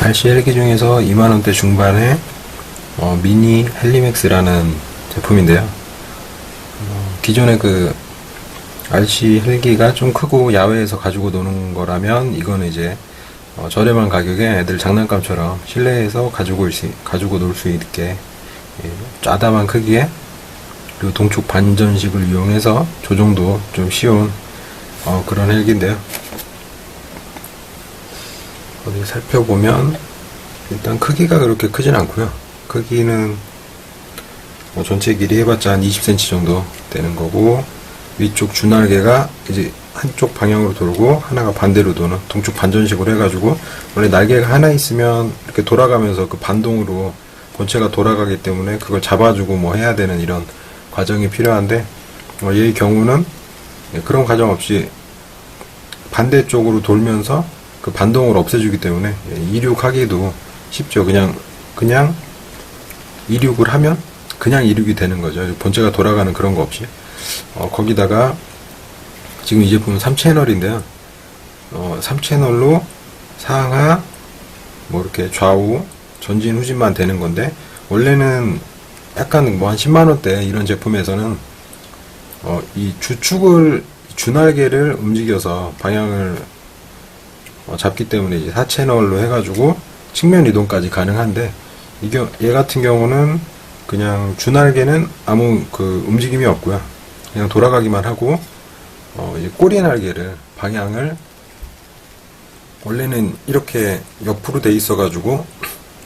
RC 헬기 중에서 2만원대 중반의 어, 미니 헬리맥스라는 제품인데요. 어, 기존의 그 RC 헬기가 좀 크고 야외에서 가지고 노는 거라면 이거는 이제 어, 저렴한 가격에 애들 장난감처럼 실내에서 가지고, 올 수, 가지고 놀 수 있게 예, 짜다만 크기에 그리고 동축 반전식을 이용해서 조정도 좀 쉬운 어, 그런 헬기인데요. 어디 살펴보면 일단 크기가 그렇게 크진 않고요. 크기는 뭐 전체 길이 해봤자 한 20cm 정도 되는 거고 위쪽 주날개가 이제 한쪽 방향으로 돌고 하나가 반대로 도는 동쪽 반전식으로 해가지고 원래 날개가 하나 있으면 이렇게 돌아가면서 그 반동으로 본체가 돌아가기 때문에 그걸 잡아주고 뭐 해야 되는 이런 과정이 필요한데 어, 얘의 경우는 예, 그런 과정 없이 반대쪽으로 돌면서 그 반동을 없애주기 때문에 예, 이륙하기도 쉽죠. 그냥 그냥 이륙을 하면 그냥 이륙이 되는 거죠. 본체가 돌아가는 그런 거 없이. 어, 거기다가 지금 이 제품은 3채널인데요. 어, 3채널로 상하 뭐 이렇게 좌우 전진 후진만 되는 건데 원래는 약간 뭐 한 10만 원대 이런 제품에서는 어, 이 주축을 주날개를 움직여서 방향을 어, 잡기 때문에 이제 4채널로 해가지고 측면 이동까지 가능한데 이게 얘 같은 경우는 그냥 주날개는 아무 그 움직임이 없고요. 그냥 돌아가기만 하고 어, 이제 꼬리 날개를 방향을 원래는 이렇게 옆으로 돼 있어가지고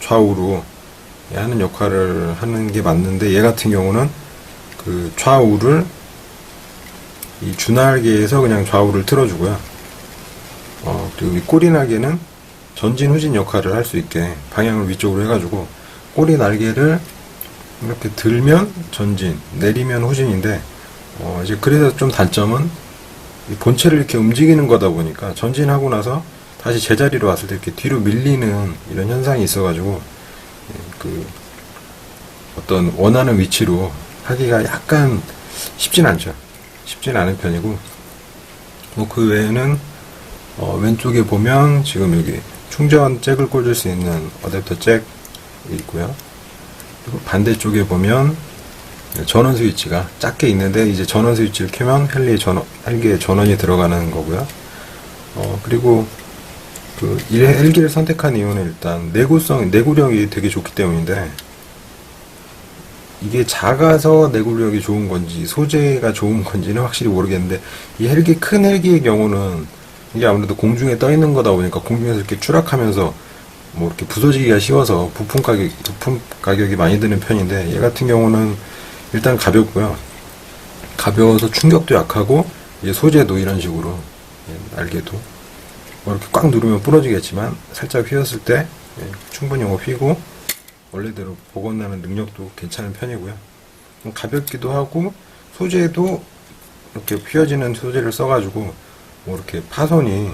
좌우로 하는 역할을 하는 게 맞는데 얘 같은 경우는 그 좌우를 이 주날개에서 그냥 좌우를 틀어주고요. 어, 이 꼬리 날개는 전진 후진 역할을 할 수 있게 방향을 위쪽으로 해가지고 꼬리 날개를 이렇게 들면 전진, 내리면 후진인데 어, 이제 그래서 좀 단점은 이 본체를 이렇게 움직이는 거다 보니까 전진하고 나서 다시 제자리로 왔을 때 이렇게 뒤로 밀리는 이런 현상이 있어가지고 예, 그 어떤 원하는 위치로 하기가 약간 쉽진 않죠. 쉽진 않은 편이고 뭐 그 외에는 어, 왼쪽에 보면 지금 여기 충전 잭을 꽂을 수 있는 어댑터 잭이 있고요. 그리고 반대쪽에 보면 전원 스위치가 작게 있는데 이제 전원 스위치를 켜면 헬리의 전원, 헬기에 전원이 들어가는 거고요. 어, 그리고 그이 헬기를 선택한 이유는 일단 내구성, 내구력이 되게 좋기 때문인데 이게 작아서 내구력이 좋은 건지 소재가 좋은 건지는 확실히 모르겠는데 이 헬기 큰 헬기의 경우는 이게 아무래도 공중에 떠 있는 거다 보니까 공중에서 이렇게 추락하면서 뭐 이렇게 부서지기가 쉬워서 부품 가격 부품 가격이 많이 드는 편인데 얘 같은 경우는 일단 가볍고요. 가벼워서 충격도 약하고 이제 소재도 이런 식으로 예, 날개도 뭐 이렇게 꽉 누르면 부러지겠지만 살짝 휘었을 때 예, 충분히 뭐 휘고 원래대로 복원나는 능력도 괜찮은 편이고요. 좀 가볍기도 하고 소재도 이렇게 휘어지는 소재를 써가지고 뭐 이렇게 파손이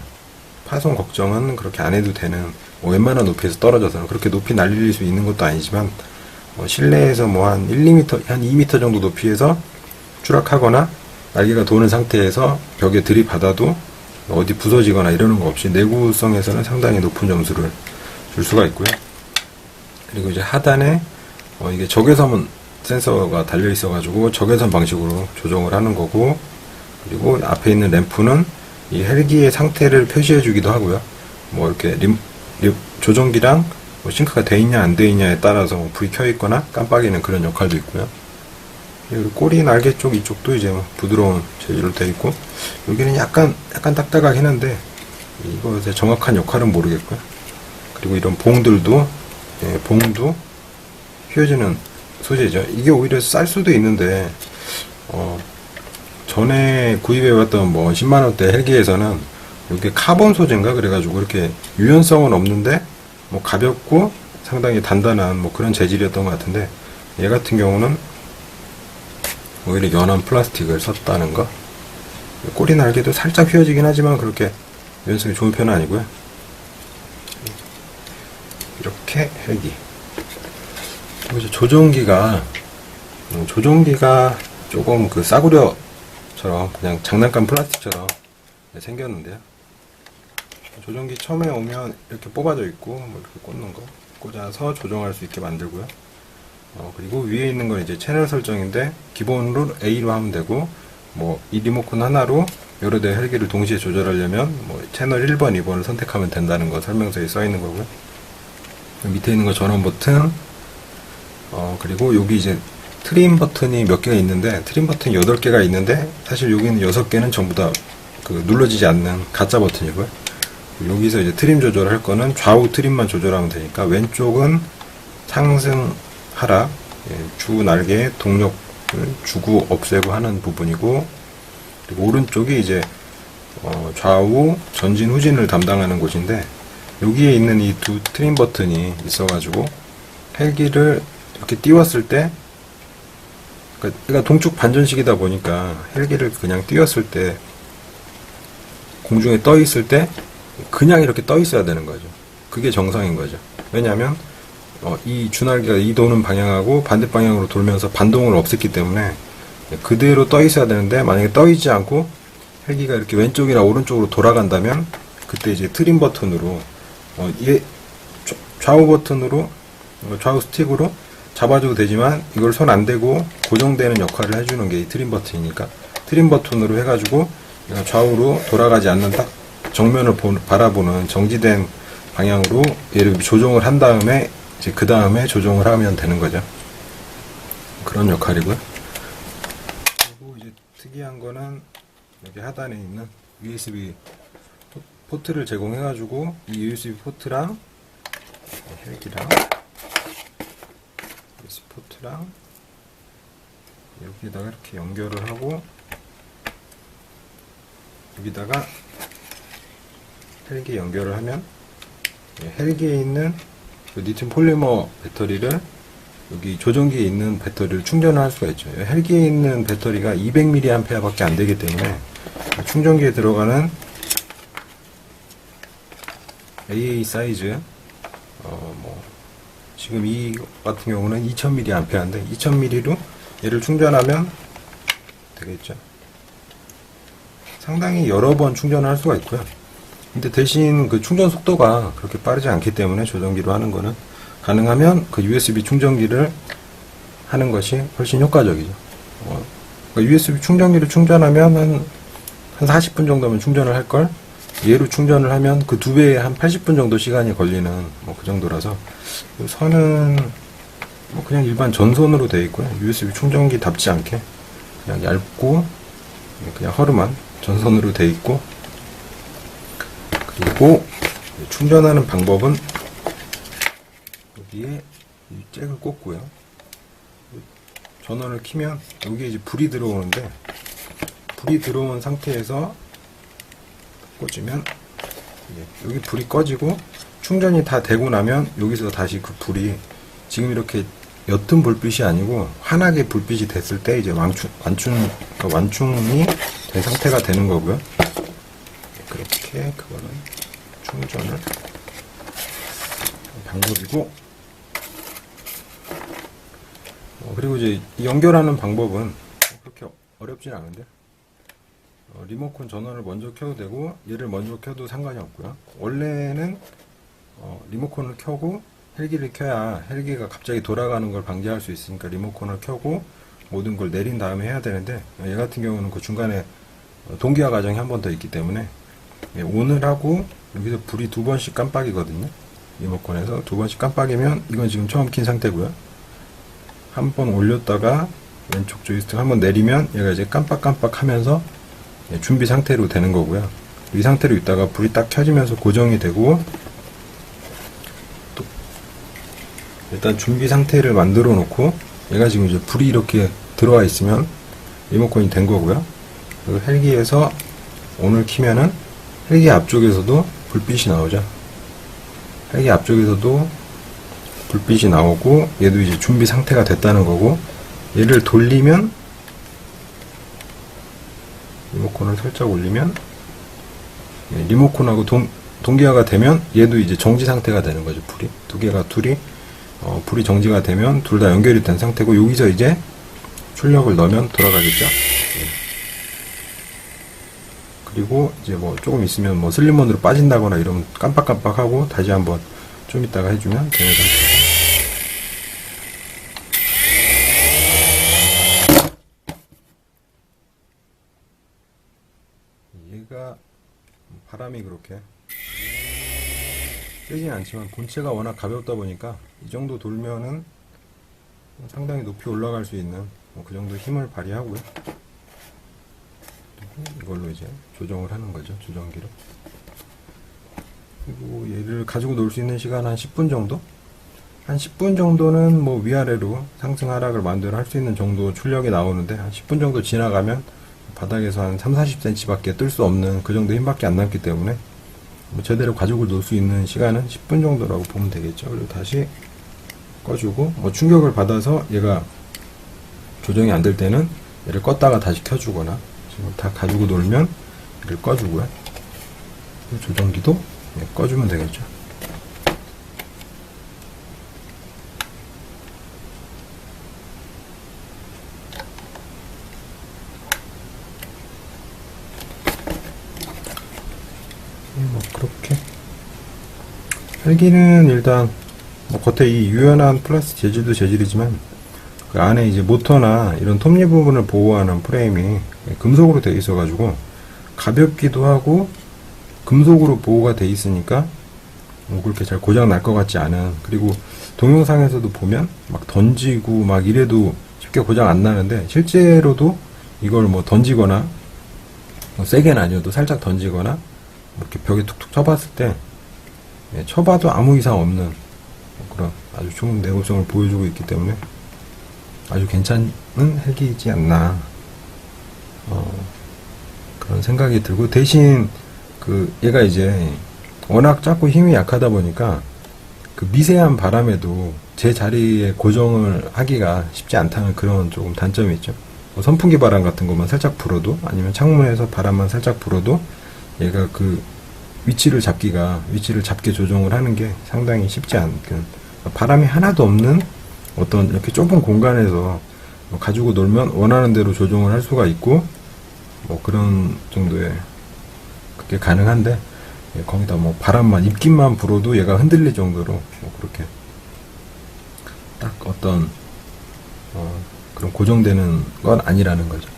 파손 걱정은 그렇게 안 해도 되는 뭐 웬만한 높이에서 떨어져서는 그렇게 높이 날릴 수 있는 것도 아니지만 뭐 실내에서 뭐 한 1, 2m, 한 2m 정도 높이에서 추락하거나 날개가 도는 상태에서 벽에 들이받아도 어디 부서지거나 이러는 거 없이 내구성에서는 상당히 높은 점수를 줄 수가 있고요. 그리고 이제 하단에 어 이게 적외선 센서가 달려 있어가지고 적외선 방식으로 조정을 하는 거고 그리고 앞에 있는 램프는 이 헬기의 상태를 표시해 주기도 하고요. 뭐 이렇게 림, 림 조정기랑 뭐 싱크가 돼 있냐 안 돼 있냐에 따라서 뭐 불이 켜 있거나 깜빡이는 그런 역할도 있고요. 그리고 꼬리 날개 쪽 이쪽도 이제 뭐 부드러운 재질로 되어 있고 여기는 약간 약간 딱딱하긴 한데 이거 이제 정확한 역할은 모르겠고요. 그리고 이런 봉들도 예, 봉도 휘어지는 소재죠. 이게 오히려 쌀 수도 있는데 어, 전에 구입해왔던 뭐 10만원대 헬기에서는 이게 카본 소재인가? 그래가지고 이렇게 유연성은 없는데 뭐 가볍고 상당히 단단한 뭐 그런 재질이었던 것 같은데 얘 같은 경우는 오히려 연한 플라스틱을 썼다는 거. 꼬리 날개도 살짝 휘어지긴 하지만 그렇게 유연성이 좋은 편은 아니고요. 이렇게 헬기. 조종기가 음, 조종기가 조금 그 싸구려 처럼 그냥 장난감 플라스틱처럼 생겼는데요 조정기 처음에 오면 이렇게 뽑아져 있고 뭐 이렇게 꽂는 거 꽂아서 조정할 수 있게 만들고요. 어, 그리고 위에 있는 건 이제 채널 설정인데 기본으로 A로 하면 되고 뭐 이 리모컨 하나로 여러 대의 헬기를 동시에 조절하려면 뭐 채널 1번, 2번을 선택하면 된다는 거 설명서에 써 있는 거고요. 밑에 있는 거 전원 버튼 어, 그리고 여기 이제 트림 버튼이 몇 개가 있는데 트림 버튼이 8개가 있는데 사실 여기는 6개는 전부 다 그 눌러지지 않는 가짜 버튼이고요. 여기서 이제 트림 조절할 거는 좌우 트림만 조절하면 되니까 왼쪽은 상승 하락 예, 주 날개의 동력을 주고 없애고 하는 부분이고 그리고 오른쪽이 이제 어, 좌우 전진 후진을 담당하는 곳인데 여기에 있는 이 두 트림 버튼이 있어 가지고 헬기를 이렇게 띄웠을 때 그러니까 동축 반전식이다 보니까 헬기를 그냥 띄웠을 때 공중에 떠 있을 때 그냥 이렇게 떠 있어야 되는 거죠. 그게 정상인 거죠. 왜냐하면 어, 이 주날개가 이 도는 방향하고 반대 방향으로 돌면서 반동을 없앴기 때문에 그대로 떠 있어야 되는데 만약에 떠 있지 않고 헬기가 이렇게 왼쪽이나 오른쪽으로 돌아간다면 그때 이제 트림 버튼으로 어, 얘 좌- 좌우 버튼으로 어, 좌우 스틱으로 잡아줘도 되지만 이걸 손 안 대고 고정되는 역할을 해주는 게 이 트림 버튼이니까 트림 버튼으로 해가지고 좌우로 돌아가지 않는 딱 정면을 보- 바라보는 정지된 방향으로 얘를 조정을 한 다음에 이제 그 다음에 조정을 하면 되는 거죠. 그런 역할이고요. 그리고 이제 특이한 거는 여기 하단에 있는 USB 포- 포트를 제공해가지고 이 USB 포트랑 헬기랑 포트랑 여기다가 이렇게 연결을 하고 여기다가 헬기 연결을 하면 예, 헬기에 있는 그 리튬 폴리머 배터리를 여기 조정기에 있는 배터리를 충전을 할 수가 있죠. 헬기에 있는 배터리가 200mAh 밖에 안 되기 때문에 충전기에 들어가는 AA 사이즈 어 뭐 지금 이 같은 경우는 2000mAh인데 2000mAh로 얘를 충전하면 되겠죠. 상당히 여러 번 충전을 할 수가 있고요. 근데 대신 그 충전 속도가 그렇게 빠르지 않기 때문에 조정기로 하는 거는 가능하면 그 USB 충전기를 하는 것이 훨씬 효과적이죠. 어, 그러니까 USB 충전기를 충전하면 한, 한 40분 정도면 충전을 할 걸, 얘로 충전을 하면 그 두 배에 한 80분 정도 시간이 걸리는 뭐 그 정도라서, 이 선은 뭐 그냥 일반 전선으로 되어 있고요. USB 충전기 답지 않게 그냥 얇고 그냥 허름한 전선으로 되어 있고, 그리고 충전하는 방법은 여기에 이 잭을 꽂고요. 전원을 키면 여기에 이제 불이 들어오는데 불이 들어온 상태에서 꽂으면 여기 불이 꺼지고 충전이 다 되고 나면 여기서 다시 그 불이 지금 이렇게 옅은 불빛이 아니고 환하게 불빛이 됐을 때 이제 완충 완충 그러니까 완충이 된 상태가 되는 거고요. 그렇게 그거는 충전을 방법이고 어, 그리고 이제 이 연결하는 방법은 그렇게 어렵진 않은데 어, 리모컨 전원을 먼저 켜도 되고 얘를 먼저 켜도 상관이 없고요. 원래는 어, 리모컨을 켜고 헬기를 켜야 헬기가 갑자기 돌아가는 걸 방지할 수 있으니까 리모컨을 켜고 모든 걸 내린 다음에 해야 되는데 얘 같은 경우는 그 중간에 어, 동기화 과정이 한 번 더 있기 때문에 예, 오늘 하고 여기서 불이 두 번씩 깜빡이거든요. 리모컨에서 두 번씩 깜빡이면 이건 지금 처음 킨 상태고요. 한 번 올렸다가 왼쪽 조이스틱 한 번 내리면 얘가 이제 깜빡깜빡 하면서 예, 준비 상태로 되는 거고요. 이 상태로 있다가 불이 딱 켜지면서 고정이 되고 또 일단 준비 상태를 만들어 놓고 얘가 지금 이제 불이 이렇게 들어와 있으면 리모컨이 된 거고요. 그리고 헬기에서 오늘 키면은 헬기 앞쪽에서도 불빛이 나오죠. 헬기 앞쪽에서도 불빛이 나오고 얘도 이제 준비 상태가 됐다는 거고 얘를 돌리면 리모컨을 살짝 올리면 예, 리모컨하고 동, 동기화가 되면 얘도 이제 정지 상태가 되는 거죠 불이 두 개가 둘이 어, 불이 정지가 되면 둘 다 연결이 된 상태고 여기서 이제 출력을 넣으면 돌아가겠죠 예. 그리고 이제 뭐 조금 있으면 뭐 슬림온으로 빠진다거나 이러면 깜빡깜빡하고 다시 한번 좀 이따가 해주면 되는 상태. 얘가 바람이 그렇게 세진 않지만 본체가 워낙 가볍다 보니까 이 정도 돌면은 상당히 높이 올라갈 수 있는 뭐 그 정도 힘을 발휘하고요. 이걸로 이제 조정을 하는 거죠. 조정기로. 그리고 얘를 가지고 놀 수 있는 시간 한 10분 정도? 한 10분 정도는 뭐 위아래로 상승 하락을 마음대로 할수 있는 정도 출력이 나오는데 한 10분 정도 지나가면 바닥에서 한 3, 40cm 밖에 뜰 수 없는 그 정도 힘밖에 안 남기 때문에 뭐 제대로 가지고 놀수 있는 시간은 10분 정도라고 보면 되겠죠. 그리고 다시 꺼주고 뭐 충격을 받아서 얘가 조정이 안 될 때는 얘를 껐다가 다시 켜주거나 지금 다 가지고 놀면 얘를 꺼주고요. 이 조정기도 예, 꺼주면 되겠죠. 그렇게? 헬기는 일단 뭐 겉에 이 유연한 플라스틱 재질도 재질이지만 그 안에 이제 모터나 이런 톱니 부분을 보호하는 프레임이 금속으로 되어 있어 가지고 가볍기도 하고 금속으로 보호가 돼 있으니까 뭐 그렇게 잘 고장 날 것 같지 않은 그리고 동영상에서도 보면 막 던지고 막 이래도 쉽게 고장 안 나는데 실제로도 이걸 뭐 던지거나 뭐 세게는 아니어도 살짝 던지거나 뭐 이렇게 벽에 툭툭 쳐봤을 때 예, 쳐봐도 아무 이상 없는 그런 아주 좋은 내구성을 보여주고 있기 때문에 아주 괜찮은 헬기이지 않나 어, 그런 생각이 들고 대신 그 얘가 이제 워낙 작고 힘이 약하다 보니까 그 미세한 바람에도 제 자리에 고정을 하기가 쉽지 않다는 그런 조금 단점이 있죠. 뭐 선풍기 바람 같은 것만 살짝 불어도 아니면 창문에서 바람만 살짝 불어도 얘가 그 위치를 잡기가 위치를 잡게 조정을 하는 게 상당히 쉽지 않은 바람이 하나도 없는 어떤 이렇게 좁은 공간에서 뭐 가지고 놀면 원하는 대로 조정을 할 수가 있고 뭐 그런 정도의 그게 가능한데 예, 거기다 뭐 바람만 입김만 불어도 얘가 흔들릴 정도로 뭐 그렇게 딱 어떤 어, 그런 고정되는 건 아니라는 거죠.